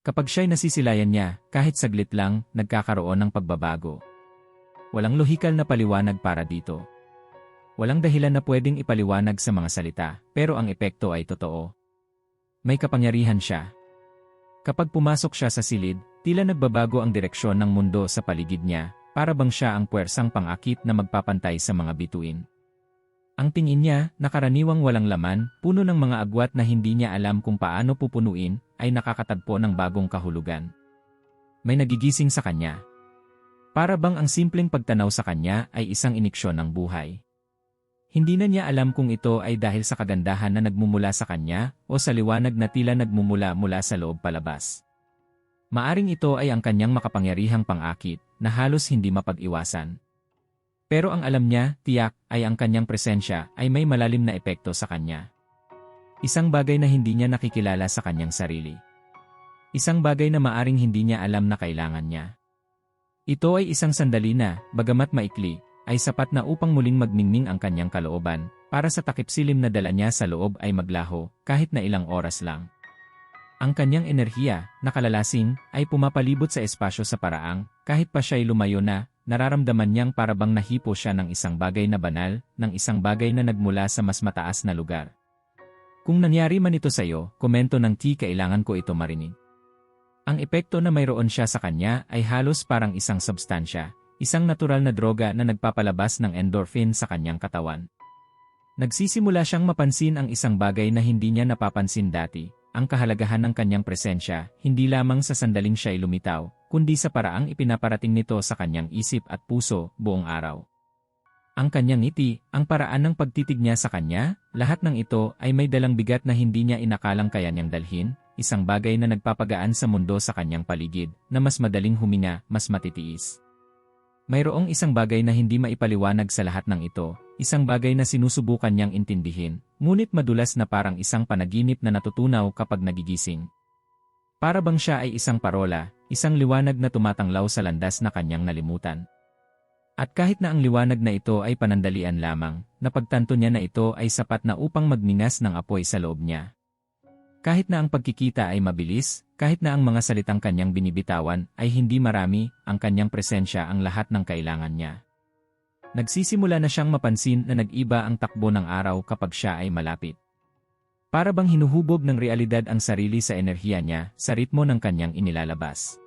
Kapag siya'y nasisilayan niya, kahit saglit lang, nagkakaroon ng pagbabago. Walang lohikal na paliwanag para dito. Walang dahilan na pwedeng ipaliwanag sa mga salita, pero ang epekto ay totoo. May kapangyarihan siya. Kapag pumasok siya sa silid, tila nagbabago ang direksyon ng mundo sa paligid niya, para bang siya ang puwersang pangakit na magpapantay sa mga bituin. Ang tingin niya, nakaraniwang walang laman, puno ng mga agwat na hindi niya alam kung paano pupunuin, ay nakakatagpo ng bagong kahulugan. May nagigising sa kanya. Para bang ang simpleng pagtanaw sa kanya ay isang iniksyon ng buhay. Hindi na niya alam kung ito ay dahil sa kagandahan na nagmumula sa kanya o sa liwanag na tila nagmumula mula sa loob palabas. Maaring ito ay ang kanyang makapangyarihang pangakit na halos hindi mapag-iwasan. Pero ang alam niya, tiyak, ay ang kanyang presensya ay may malalim na epekto sa kanya. Isang bagay na hindi niya nakikilala sa kanyang sarili. Isang bagay na maaring hindi niya alam na kailangan niya. Ito ay isang sandali na, bagamat maikli, ay sapat na upang muling magningning ang kanyang kalooban, para sa takip silim na dala niya sa loob ay maglaho, kahit na ilang oras lang. Ang kanyang enerhiya, nakalalasing, ay pumapalibot sa espasyo sa paraang, kahit pa siya'y lumayo na, nararamdaman niyang parabang nahipo siya ng isang bagay na banal, ng isang bagay na nagmula sa mas mataas na lugar. Kung nangyari man ito sa iyo, komento ng T kailangan ko ito marinig. Ang epekto na mayroon siya sa kanya ay halos parang isang substansya, isang natural na droga na nagpapalabas ng endorphin sa kanyang katawan. Nagsisimula siyang mapansin ang isang bagay na hindi niya napapansin dati, ang kahalagahan ng kanyang presensya, hindi lamang sa sandaling siya'y lumitaw, kundi sa paraang ipinaparating nito sa kanyang isip at puso buong araw. Ang kanyang ngiti, ang paraan ng pagtitig niya sa kanya, lahat ng ito ay may dalang bigat na hindi niya inakalang kaya niyang dalhin, isang bagay na nagpapagaan sa mundo sa kanyang paligid, na mas madaling huminga, mas matitiis. Mayroong isang bagay na hindi maipaliwanag sa lahat ng ito, isang bagay na sinusubukan niyang intindihin, ngunit madulas na parang isang panaginip na natutunaw kapag nagigising. Para bang siya ay isang parola, isang liwanag na tumatanglaw sa landas na kanyang nalimutan. At kahit na ang liwanag na ito ay panandalian lamang, napagtanto niya na ito ay sapat na upang magningas ng apoy sa loob niya. Kahit na ang pagkikita ay mabilis, kahit na ang mga salitang kanyang binibitawan ay hindi marami, ang kanyang presensya ang lahat ng kailangan niya. Nagsisimula na siyang mapansin na nag-iba ang takbo ng araw kapag siya ay malapit. Para bang hinuhubog ng realidad ang sarili sa enerhiya niya sa ritmo ng kanyang inilalabas.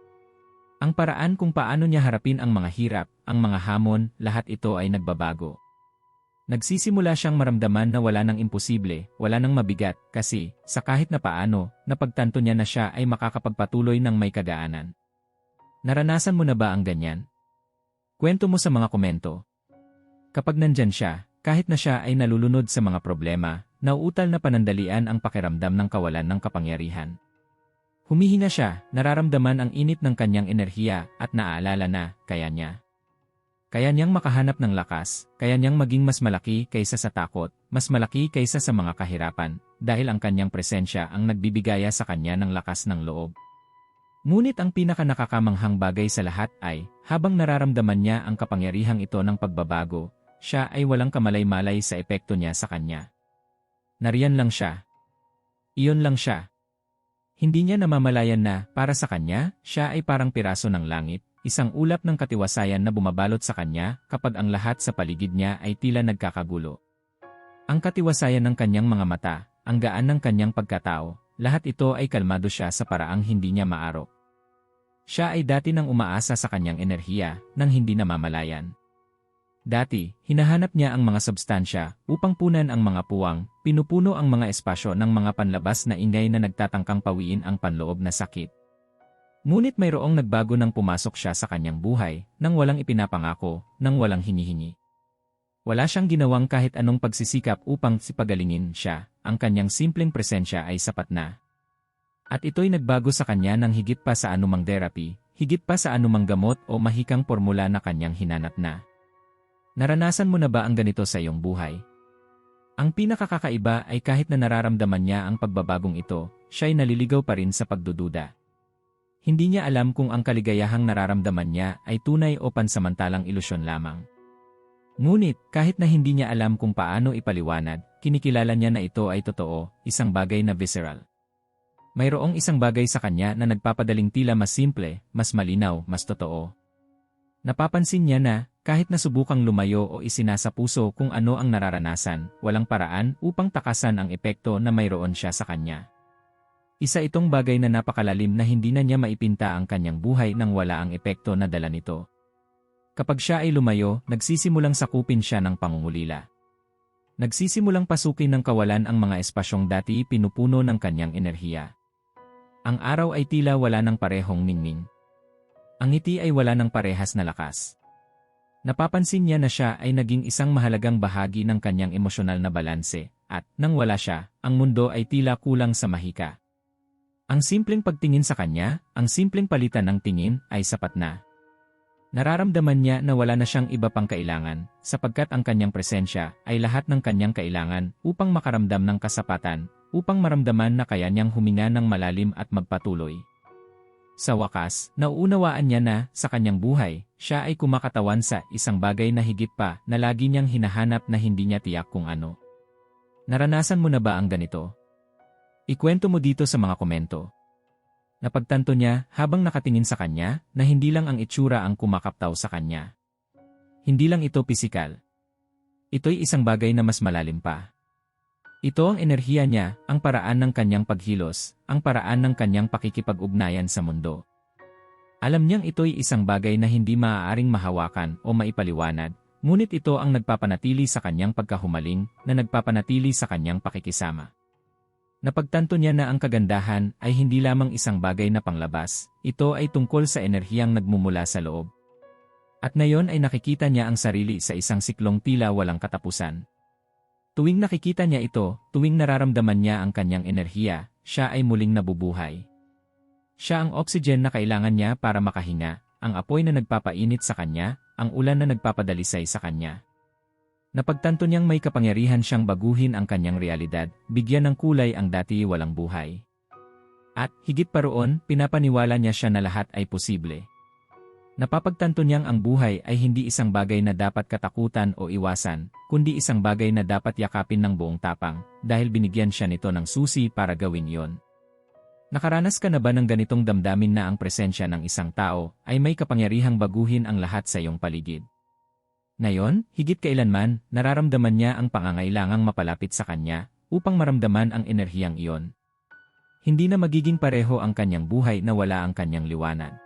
Ang paraan kung paano niya harapin ang mga hirap, ang mga hamon, lahat ito ay nagbabago. Nagsisimula siyang maramdaman na wala nang imposible, wala nang mabigat, kasi, sa kahit na paano, napagtanto niya na siya ay makakapagpatuloy ng may kagaanan. Naranasan mo na ba ang ganyan? Kwento mo sa mga komento. Kapag nandyan siya, kahit na siya ay nalulunod sa mga problema, nauutal na panandalian ang pakiramdam ng kawalan ng kapangyarihan. Humihinga siya, nararamdaman ang init ng kanyang enerhiya at naaalala na, kaya niya. Kaya niyang makahanap ng lakas, kaya niyang maging mas malaki kaysa sa takot, mas malaki kaysa sa mga kahirapan, dahil ang kanyang presensya ang nagbibigaya sa kanya ng lakas ng loob. Ngunit ang pinaka nakakamanghang bagay sa lahat ay, habang nararamdaman niya ang kapangyarihang ito ng pagbabago, siya ay walang kamalay-malay sa epekto niya sa kanya. Nariyan lang siya. Iyon lang siya. Hindi niya namamalayan na, para sa kanya, siya ay parang piraso ng langit, isang ulap ng katiwasayan na bumabalot sa kanya kapag ang lahat sa paligid niya ay tila nagkakagulo. Ang katiwasayan ng kanyang mga mata, ang gaan ng kanyang pagkatao, lahat ito ay kalmado siya sa paraang hindi niya maarok. Siya ay dati nang umaasa sa kanyang enerhiya, nang hindi namamalayan. Dati, hinahanap niya ang mga substansya upang punan ang mga puwang, pinupuno ang mga espasyo ng mga panlabas na ingay na nagtatangkang pawiin ang panloob na sakit. Ngunit mayroong nagbago nang pumasok siya sa kanyang buhay, nang walang ipinapangako, nang walang hinihingi. Wala siyang ginawang kahit anong pagsisikap upang sipagalingin siya, ang kanyang simpleng presensya ay sapat na. At ito'y nagbago sa kanya ng higit pa sa anumang therapy, higit pa sa anumang gamot o mahikang formula na kanyang hinanap na. Naranasan mo na ba ang ganito sa iyong buhay? Ang pinakakakaiba ay kahit na nararamdaman niya ang pagbabagong ito, siya'y naliligaw pa rin sa pagdududa. Hindi niya alam kung ang kaligayahang nararamdaman niya ay tunay o pansamantalang ilusyon lamang. Ngunit, kahit na hindi niya alam kung paano ipaliwanag, kinikilala niya na ito ay totoo, isang bagay na visceral. Mayroong isang bagay sa kanya na nagpapadaling tila mas simple, mas malinaw, mas totoo. Napapansin niya na, kahit nasubukang lumayo o isinasa puso kung ano ang nararanasan, walang paraan upang takasan ang epekto na mayroon siya sa kanya. Isa itong bagay na napakalalim na hindi na niya maipinta ang kanyang buhay nang wala ang epekto na dala nito. Kapag siya ay lumayo, nagsisimulang sakupin siya ng pangungulila. Nagsisimulang pasukin ng kawalan ang mga espasyong dati pinupuno ng kanyang enerhiya. Ang araw ay tila wala ng parehong ningning. Ang ngiti ay wala ng parehas na lakas. Napapansin niya na siya ay naging isang mahalagang bahagi ng kanyang emosyonal na balanse, at, nang wala siya, ang mundo ay tila kulang sa mahika. Ang simpleng pagtingin sa kanya, ang simpleng palitan ng tingin, ay sapat na. Nararamdaman niya na wala na siyang iba pang kailangan, sapagkat ang kanyang presensya ay lahat ng kanyang kailangan upang makaramdam ng kasapatan, upang maramdaman na kaya niyang huminga ng malalim at magpatuloy. Sa wakas, nauunawaan niya na, sa kanyang buhay, siya ay kumakatawan sa isang bagay na higit pa na lagi niyang hinahanap na hindi niya tiyak kung ano. Naranasan mo na ba ang ganito? Ikwento mo dito sa mga komento. Napagtanto niya habang nakatingin sa kanya na hindi lang ang itsura ang kumakaptaw sa kanya. Hindi lang ito pisikal. Ito'y isang bagay na mas malalim pa. Ito ang enerhiya niya, ang paraan ng kanyang paghilos, ang paraan ng kanyang pakikipag-ugnayan sa mundo. Alam niyang ito'y isang bagay na hindi maaaring mahawakan o maipaliwanag, ngunit ito ang nagpapanatili sa kanyang pagkahumaling, na nagpapanatili sa kanyang pakikisama. Napagtanto niya na ang kagandahan ay hindi lamang isang bagay na panglabas, ito ay tungkol sa enerhiyang nagmumula sa loob. At ngayon ay nakikita niya ang sarili sa isang siklong tila walang katapusan. Tuwing nakikita niya ito, tuwing nararamdaman niya ang kanyang enerhiya, siya ay muling nabubuhay. Siya ang oxygen na kailangan niya para makahinga, ang apoy na nagpapainit sa kanya, ang ulan na nagpapadalisay sa kanya. Napagtanto niyang may kapangyarihan siyang baguhin ang kanyang realidad, bigyan ng kulay ang dati walang buhay. At, higit pa roon, pinapaniwala niya siya na lahat ay posible. Napapagtanto niyang ang buhay ay hindi isang bagay na dapat katakutan o iwasan, kundi isang bagay na dapat yakapin ng buong tapang, dahil binigyan siya nito ng susi para gawin yon. Nakaranas ka na ba ng ganitong damdamin na ang presensya ng isang tao ay may kapangyarihang baguhin ang lahat sa iyong paligid? Ngayon, higit kailanman, nararamdaman niya ang pangangailangang mapalapit sa kanya upang maramdaman ang enerhiyang iyon. Hindi na magiging pareho ang kanyang buhay na wala ang kanyang liwanag.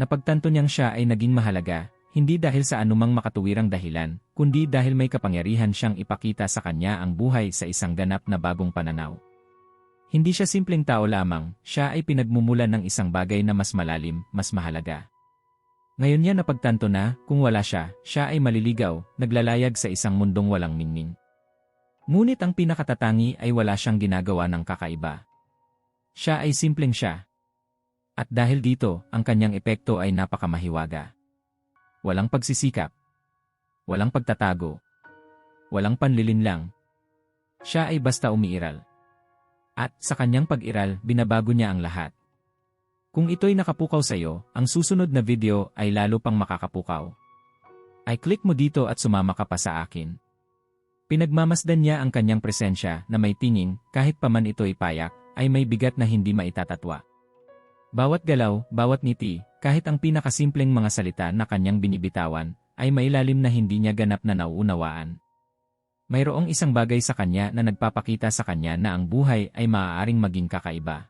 Napagtanto niyang siya ay naging mahalaga, hindi dahil sa anumang makatuwirang dahilan, kundi dahil may kapangyarihan siyang ipakita sa kanya ang buhay sa isang ganap na bagong pananaw. Hindi siya simpleng tao lamang, siya ay pinagmumulan ng isang bagay na mas malalim, mas mahalaga. Ngayon niya napagtanto na, kung wala siya, siya ay maliligaw, naglalayag sa isang mundong walang ningning. Ngunit ang pinakatatangi ay wala siyang ginagawa ng kakaiba. Siya ay simpleng siya, at dahil dito, ang kanyang epekto ay napakamahiwaga. Walang pagsisikap. Walang pagtatago. Walang panlilinlang. Siya ay basta umiiral. At sa kanyang pag-iral, binabago niya ang lahat. Kung ito'y nakapukaw sa iyo, ang susunod na video ay lalo pang makakapukaw. Ay click mo dito at sumama ka pa sa akin. Pinagmamasdan niya ang kanyang presensya na may tingin, kahit paman ito'y payak, ay may bigat na hindi maitatatwa. Bawat galaw, bawat ngiti, kahit ang pinakasimpleng mga salita na kanyang binibitawan, ay mailalim na hindi niya ganap na nauunawaan. Mayroong isang bagay sa kanya na nagpapakita sa kanya na ang buhay ay maaaring maging kakaiba.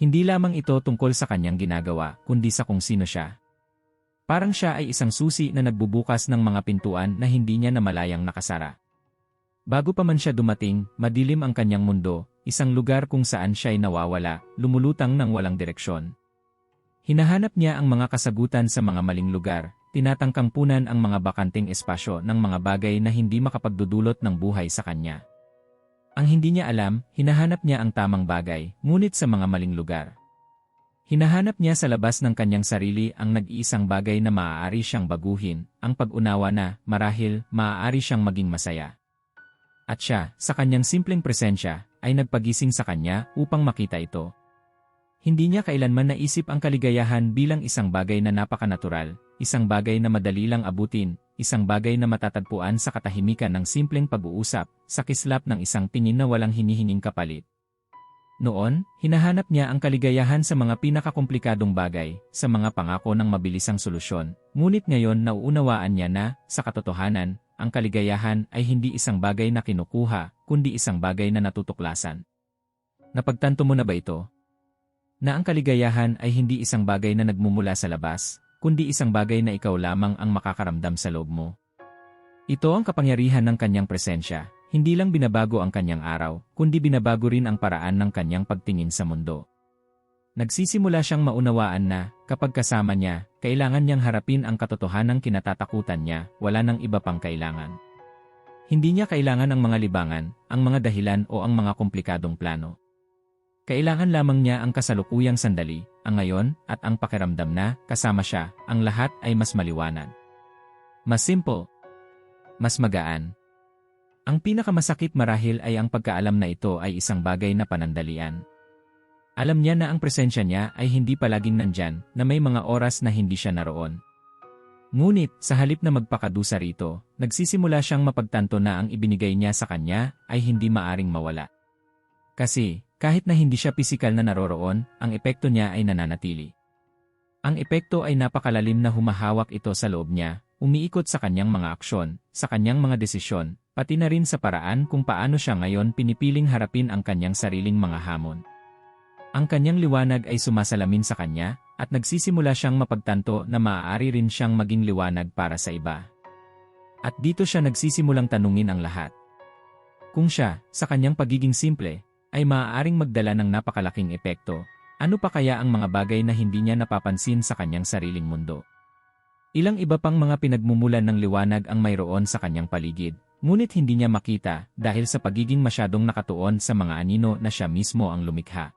Hindi lamang ito tungkol sa kanyang ginagawa, kundi sa kung sino siya. Parang siya ay isang susi na nagbubukas ng mga pintuan na hindi niya namalayang nakasara. Bago pa man siya dumating, madilim ang kanyang mundo, isang lugar kung saan siya ay nawawala, lumulutang ng walang direksyon. Hinahanap niya ang mga kasagutan sa mga maling lugar, tinatangkang punan ang mga bakanting espasyo ng mga bagay na hindi makapagdudulot ng buhay sa kanya. Ang hindi niya alam, hinahanap niya ang tamang bagay, ngunit sa mga maling lugar. Hinahanap niya sa labas ng kanyang sarili ang nag-iisang bagay na maaari siyang baguhin, ang pag-unawa na, marahil, maaari siyang maging masaya. At siya, sa kanyang simpleng presensya, ay nagpagising sa kanya upang makita ito. Hindi niya kailanman naisip ang kaligayahan bilang isang bagay na napakanatural, isang bagay na madali lang abutin, isang bagay na matatagpuan sa katahimikan ng simpleng pag-uusap, sa kislap ng isang tingin na walang hinihinging kapalit. Noon, hinahanap niya ang kaligayahan sa mga pinakakomplikadong bagay, sa mga pangako ng mabilisang solusyon. Ngunit ngayon nauunawaan niya na, sa katotohanan, ang kaligayahan ay hindi isang bagay na kinukuha, kundi isang bagay na natutuklasan. Napagtanto mo na ba ito? Na ang kaligayahan ay hindi isang bagay na nagmumula sa labas, kundi isang bagay na ikaw lamang ang makakaramdam sa loob mo. Ito ang kapangyarihan ng kanyang presensya, hindi lang binabago ang kanyang araw, kundi binabago rin ang paraan ng kanyang pagtingin sa mundo. Nagsisimula siyang maunawaan na, kapag kasama niya, kailangan niyang harapin ang katotohanang kinatatakutan niya, wala nang iba pang kailangan. Hindi niya kailangan ang mga libangan, ang mga dahilan o ang mga komplikadong plano. Kailangan lamang niya ang kasalukuyang sandali, ang ngayon, at ang pakiramdam na, kasama siya, ang lahat ay mas maliwanag. Mas simple. Mas magaan. Ang pinakamasakit marahil ay ang pagkaalam na ito ay isang bagay na panandalian. Alam niya na ang presensya niya ay hindi palaging nandyan, na may mga oras na hindi siya naroon. Ngunit, sa halip na magpakadusa rito, nagsisimula siyang mapagtanto na ang ibinigay niya sa kanya ay hindi maaring mawala. Kasi, kahit na hindi siya pisikal na naroroon, ang epekto niya ay nananatili. Ang epekto ay napakalalim na humahawak ito sa loob niya, umiikot sa kanyang mga aksyon, sa kanyang mga desisyon, pati na rin sa paraan kung paano siya ngayon pinipiling harapin ang kanyang sariling mga hamon. Ang kanyang liwanag ay sumasalamin sa kanya, at nagsisimula siyang mapagtanto na maaari rin siyang maging liwanag para sa iba. At dito siya nagsisimulang tanungin ang lahat. Kung siya, sa kanyang pagiging simple, ay maaaring magdala ng napakalaking epekto, ano pa kaya ang mga bagay na hindi niya napapansin sa kanyang sariling mundo? Ilang iba pang mga pinagmumulan ng liwanag ang mayroon sa kanyang paligid, Ngunit hindi niya makita dahil sa pagiging masyadong nakatuon sa mga anino na siya mismo ang lumikha.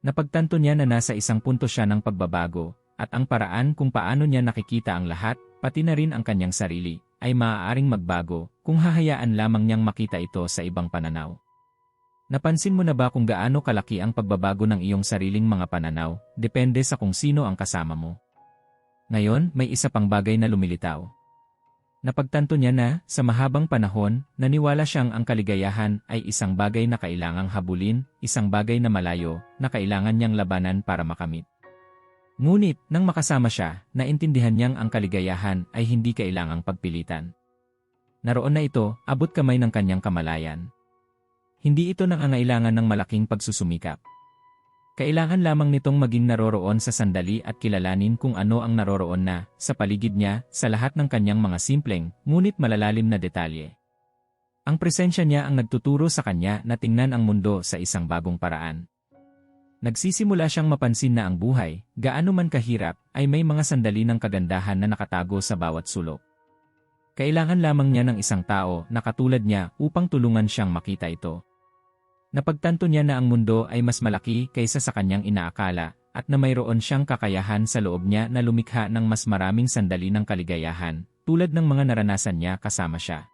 Napagtanto niya na nasa isang punto siya ng pagbabago, at ang paraan kung paano niya nakikita ang lahat, pati na rin ang kanyang sarili, ay maaaring magbago kung hahayaan lamang niyang makita ito sa ibang pananaw. Napansin mo na ba kung gaano kalaki ang pagbabago ng iyong sariling mga pananaw, depende sa kung sino ang kasama mo. Ngayon, may isa pang bagay na lumilitaw. Napagtanto niya na, sa mahabang panahon, naniwala siyang ang kaligayahan ay isang bagay na kailangang habulin, isang bagay na malayo, na kailangan niyang labanan para makamit. Ngunit, nang makasama siya, naintindihan niyang ang kaligayahan ay hindi kailangang pagpilitan. Naroon na ito, abot kamay ng kanyang kamalayan. Hindi ito nangangailangan ng malaking pagsusumikap. Kailangan lamang nitong maging naroroon sa sandali at kilalanin kung ano ang naroroon na, sa paligid niya, sa lahat ng kanyang mga simpleng, ngunit malalalim na detalye. Ang presensya niya ang nagtuturo sa kanya na tingnan ang mundo sa isang bagong paraan. Nagsisimula siyang mapansin na ang buhay, gaano man kahirap, ay may mga sandali ng kagandahan na nakatago sa bawat sulok. Kailangan lamang niya ng isang tao na katulad niya upang tulungan siyang makita ito. Napagtanto niya na ang mundo ay mas malaki kaysa sa kanyang inaakala, at na mayroon siyang kakayahan sa loob niya na lumikha ng mas maraming sandali ng kaligayahan, tulad ng mga naranasan niya kasama siya.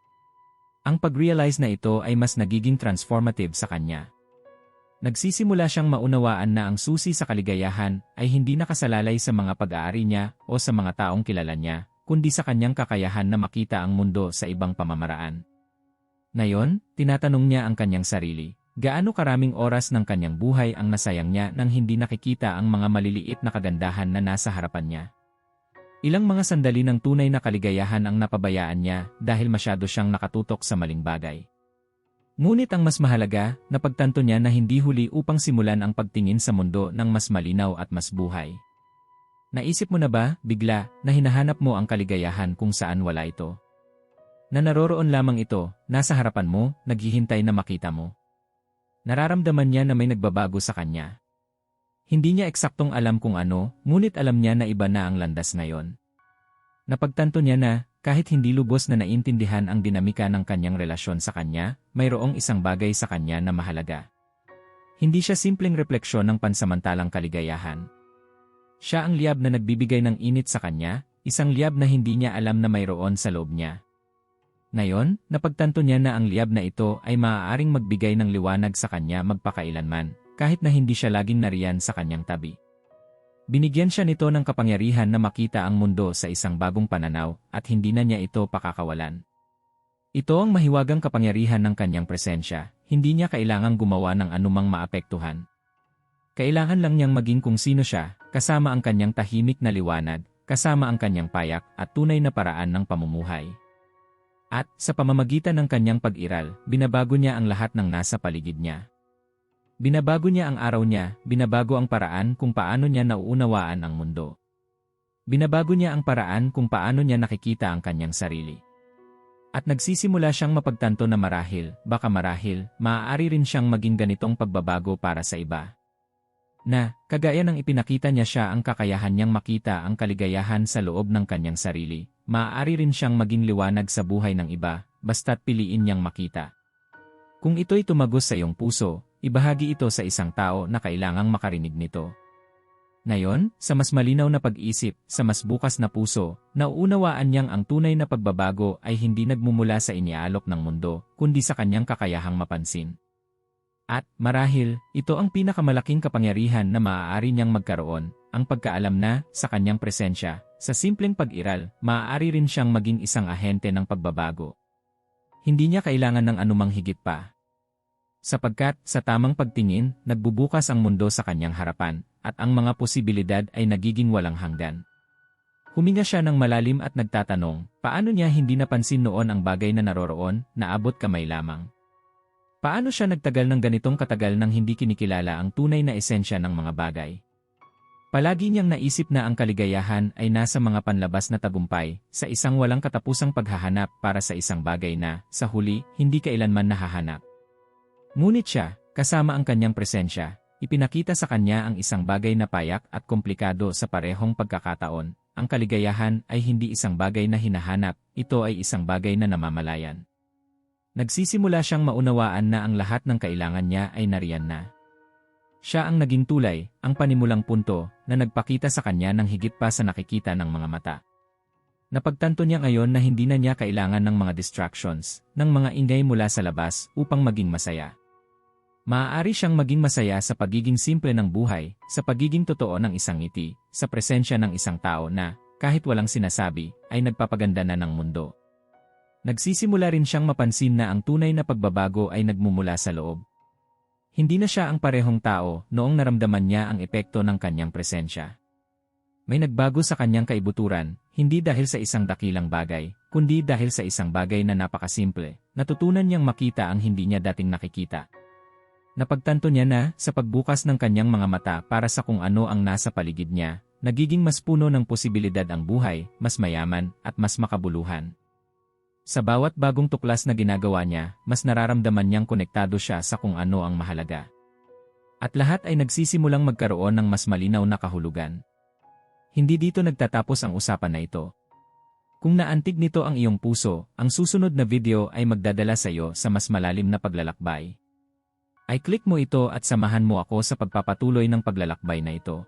Ang pag-realize na ito ay mas nagiging transformative sa kanya. Nagsisimula siyang maunawaan na ang susi sa kaligayahan ay hindi nakasalalay sa mga pag-aari niya o sa mga taong kilala niya, kundi sa kanyang kakayahan na makita ang mundo sa ibang pamamaraan. Ngayon, tinatanong niya ang kanyang sarili, Gaano karaming oras ng kanyang buhay ang nasayang niya nang hindi nakikita ang mga maliliit na kagandahan na nasa harapan niya? Ilang mga sandali ng tunay na kaligayahan ang napabayaan niya dahil masyado siyang nakatutok sa maling bagay. Ngunit ang mas mahalaga, napagtanto niya na hindi huli upang simulan ang pagtingin sa mundo ng mas malinaw at mas buhay. Naisip mo na ba, bigla, na hinahanap mo ang kaligayahan kung saan wala ito? Na naroroon lamang ito, nasa harapan mo, naghihintay na makita mo. Nararamdaman niya na may nagbabago sa kanya. Hindi niya eksaktong alam kung ano, ngunit alam niya na iba na ang landas ngayon. Napagtanto niya na, kahit hindi lubos na naintindihan ang dinamika ng kanyang relasyon sa kanya, mayroong isang bagay sa kanya na mahalaga. Hindi siya simpleng refleksyon ng pansamantalang kaligayahan. Siya ang liyab na nagbibigay ng init sa kanya, isang liyab na hindi niya alam na mayroon sa loob niya. Ngayon, napagtanto niya na ang liab na ito ay maaaring magbigay ng liwanag sa kanya magpakailanman, kahit na hindi siya laging nariyan sa kanyang tabi. Binigyan siya nito ng kapangyarihan na makita ang mundo sa isang bagong pananaw at hindi na niya ito pakakawalan. Ito ang mahiwagang kapangyarihan ng kanyang presensya, hindi niya kailangang gumawa ng anumang maapektuhan. Kailangan lang niyang maging kung sino siya, kasama ang kanyang tahimik na liwanag, kasama ang kanyang payak at tunay na paraan ng pamumuhay. At, sa pamamagitan ng kanyang pag-iral, binabago niya ang lahat ng nasa paligid niya. Binabago niya ang araw niya, binabago ang paraan kung paano niya nauunawaan ang mundo. Binabago niya ang paraan kung paano niya nakikita ang kanyang sarili. At nagsisimula siyang mapagtanto na marahil, baka marahil, maaari rin siyang maging ganitong pagbabago para sa iba. Na, kagaya ng ipinakita niya siya ang kakayahan niyang makita ang kaligayahan sa loob ng kanyang sarili, maaari rin siyang maging liwanag sa buhay ng iba, basta't piliin niyang makita. Kung ito'y tumagos sa iyong puso, ibahagi ito sa isang tao na kailangang makarinig nito. Ngayon, sa mas malinaw na pag-isip, sa mas bukas na puso, nauunawaan niyang ang tunay na pagbabago ay hindi nagmumula sa iniaalok ng mundo, kundi sa kanyang kakayahang mapansin. At, marahil, ito ang pinakamalaking kapangyarihan na maaari niyang magkaroon, ang pagkaalam na, sa kanyang presensya, sa simpleng pag-iral, maaari rin siyang maging isang ahente ng pagbabago. Hindi niya kailangan ng anumang higit pa. Sapagkat, sa tamang pagtingin, nagbubukas ang mundo sa kanyang harapan, at ang mga posibilidad ay nagiging walang hanggan. Huminga siya ng malalim at nagtatanong, paano niya hindi napansin noon ang bagay na naroroon, naabot kamay lamang. Paano siya nagtagal ng ganitong katagal nang hindi kinikilala ang tunay na esensya ng mga bagay? Palagi niyang naisip na ang kaligayahan ay nasa mga panlabas na tagumpay, sa isang walang katapusang paghahanap para sa isang bagay na, sa huli, hindi kailanman nahahanap. Ngunit siya, kasama ang kanyang presensya, ipinakita sa kanya ang isang bagay na payak at komplikado sa parehong pagkakataon. Ang kaligayahan ay hindi isang bagay na hinahanap, ito ay isang bagay na namamalayan. Nagsisimula siyang maunawaan na ang lahat ng kailangan niya ay nariyan na. Siya ang naging tulay, ang panimulang punto, na nagpakita sa kanya ng higit pa sa nakikita ng mga mata. Napagtanto niya ngayon na hindi na niya kailangan ng mga distractions, ng mga ingay mula sa labas upang maging masaya. Maaari siyang maging masaya sa pagiging simple ng buhay, sa pagiging totoo ng isang ngiti, sa presensya ng isang tao na, kahit walang sinasabi, ay nagpapaganda na ng mundo. Nagsisimula rin siyang mapansin na ang tunay na pagbabago ay nagmumula sa loob. Hindi na siya ang parehong tao noong naramdaman niya ang epekto ng kanyang presensya. May nagbago sa kanyang kaibuturan, hindi dahil sa isang dakilang bagay, kundi dahil sa isang bagay na napakasimple, natutunan niyang makita ang hindi niya dating nakikita. Napagtanto niya na, sa pagbukas ng kanyang mga mata para sa kung ano ang nasa paligid niya, nagiging mas puno ng posibilidad ang buhay, mas mayaman, at mas makabuluhan. Sa bawat bagong tuklas na ginagawa niya, mas nararamdaman niyang konektado siya sa kung ano ang mahalaga. At lahat ay nagsisimulang magkaroon ng mas malinaw na kahulugan. Hindi dito nagtatapos ang usapan na ito. Kung naantig nito ang iyong puso, ang susunod na video ay magdadala sa iyo sa mas malalim na paglalakbay ay click mo ito at samahan mo ako sa pagpapatuloy ng paglalakbay na ito.